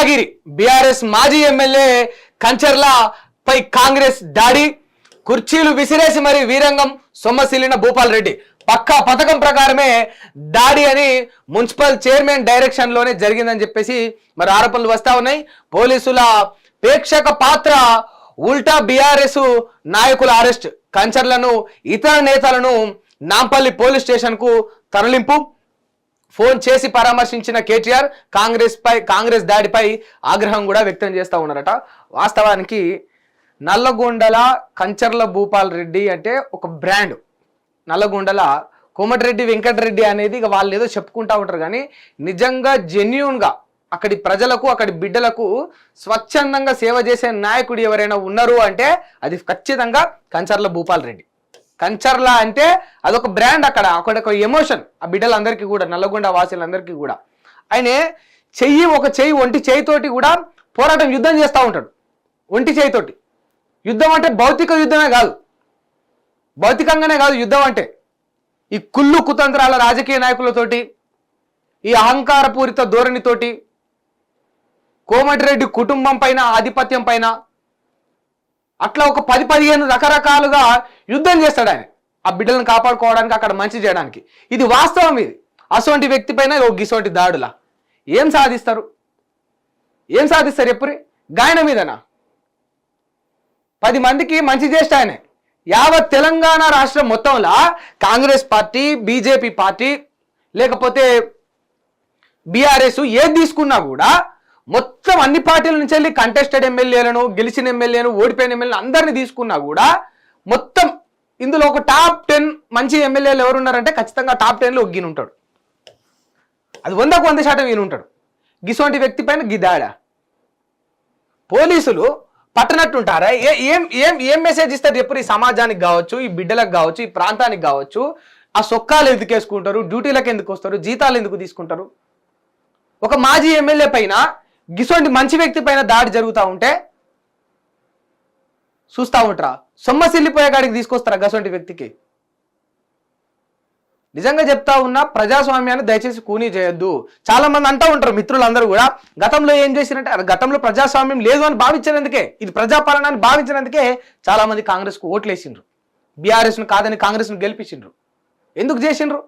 గుండాగిరి BRS మాజీ MLA Kancharla పై కాంగ్రెస్ దాడి. కుర్చీలు విసిరేసి మరి వీరంగం సొమ్మసిల్లిన భూపాల్ రెడ్డి. పక్కా పథకం ప్రకారమే దాడి అని మున్సిపల్ చైర్మన్ డైరెక్షన్లోనే జరిగిందని చెప్పేసి మరి ఆరోపణలు వస్తా ఉన్నాయి. పోలీసుల ప్రేక్షక పాత్ర ఉల్టా బీఆర్ఎస్ నాయకుల అరెస్ట్. కంచర్లను ఇతర నేతలను నాంపల్లి పోలీస్ స్టేషన్కు తరలింపు. ఫోన్ చేసి పరామర్శించిన కేటీఆర్ కాంగ్రెస్ పై కాంగ్రెస్ దాడిపై ఆగ్రహం కూడా వ్యక్తం చేస్తూ ఉన్నారట. వాస్తవానికి నల్లగొండల కంచర్ల భూపాల్ రెడ్డి అంటే ఒక బ్రాండ్. నల్లగొండల కోమటిరెడ్డి వెంకటరెడ్డి అనేది ఇక వాళ్ళు ఏదో చెప్పుకుంటా ఉంటారు కానీ నిజంగా జెన్యున్గా అక్కడి ప్రజలకు అక్కడి బిడ్డలకు స్వచ్ఛందంగా సేవ చేసే నాయకుడు ఎవరైనా ఉన్నారు అంటే అది ఖచ్చితంగా కంచర్ల భూపాల్ రెడ్డి. కంచర్లా అంటే అదొక బ్రాండ్ అక్కడ అక్కడ ఒక ఎమోషన్ ఆ బిడ్డలందరికీ కూడా నల్లగొండ వాసులందరికీ కూడా. ఆయనే చెయ్యి ఒక చెయ్యి ఒంటి చేయితోటి కూడా పోరాటం యుద్ధం చేస్తూ ఉంటాడు. ఒంటి చేయితోటి. యుద్ధం అంటే భౌతిక యుద్ధమే కాదు. భౌతికంగానే కాదు యుద్ధం అంటే. ఈ కుళ్ళు కుతంత్రాల రాజకీయ నాయకులతోటి ఈ అహంకారపూరిత ధోరణితోటి కోమటిరెడ్డి కుటుంబం పైన ఆధిపత్యం పైన అట్లా ఒక పది పదిహేను రకరకాలుగా యుద్ధం చేస్తాడు ఆయన. ఆ బిడ్డలను కాపాడుకోవడానికి అక్కడ మంచి చేయడానికి. ఇది వాస్తవం ఇది. అసోంటి వ్యక్తి పైన ఓ గిసోంటి దాడులా. ఏం సాధిస్తారు? ఏం సాధిస్తారు ఎప్పుడు? గాయన మీదనా? పది మందికి మంచి చేస్తే ఆయనే. యావత్ తెలంగాణ రాష్ట్రం మొత్తంలో కాంగ్రెస్ పార్టీ బీజేపీ పార్టీ లేకపోతే బీఆర్ఎస్ ఏది తీసుకున్నా కూడా మొత్తం అన్ని పార్టీల నుంచి వెళ్ళి కంటెస్టెడ్ ఎమ్మెల్యేలను గెలిచిన ఎమ్మెల్యేను ఓడిపోయిన ఎమ్మెల్యేలు అందరిని తీసుకున్నా కూడా మొత్తం ఇందులో ఒక టాప్ టెన్ మంచి ఎమ్మెల్యేలు ఎవరు ఉన్నారంటే ఖచ్చితంగా టాప్ టెన్లో ఒగ్గిన ఉంటాడు. అది వందకు వంద శాతం ఈయన ఉంటాడు. గిసోంటి వ్యక్తి పైన గిదాడ. పోలీసులు పట్టనట్టుంటారా? ఏ ఏం ఏం ఏం మెసేజ్ ఇస్తారు ఎప్పుడు ఈ సమాజానికి కావచ్చు ఈ బిడ్డలకు కావచ్చు ఈ ప్రాంతానికి కావచ్చు? ఆ సొక్కాలు ఎందుకు వేసుకుంటారు? డ్యూటీలకు ఎందుకు వస్తారు? జీతాలు ఎందుకు తీసుకుంటారు? ఒక మాజీ ఎమ్మెల్యే పైన గిసోంటి మంచి వ్యక్తి పైన దాడి జరుగుతూ ఉంటే చూస్తూ ఉంటారా? సొమ్మసిల్లిపోయే కాడికి తీసుకొస్తారా గసోంటి వ్యక్తికి? నిజంగా చెప్తా ఉన్నా ప్రజాస్వామ్యాన్ని దయచేసి కూనీ చేయొద్దు. చాలా మంది అంటూ ఉంటారు మిత్రులందరూ కూడా గతంలో ఏం చేసినట్టే గతంలో ప్రజాస్వామ్యం లేదు అని భావించినందుకే ఇది ప్రజాపాలన అని భావించినందుకే చాలా మంది కాంగ్రెస్కు ఓట్లు వేసిండ్రు బీఆర్ఎస్ను కాదని కాంగ్రెస్ను గెలిపించిండ్రు. ఎందుకు చేసిండ్రు?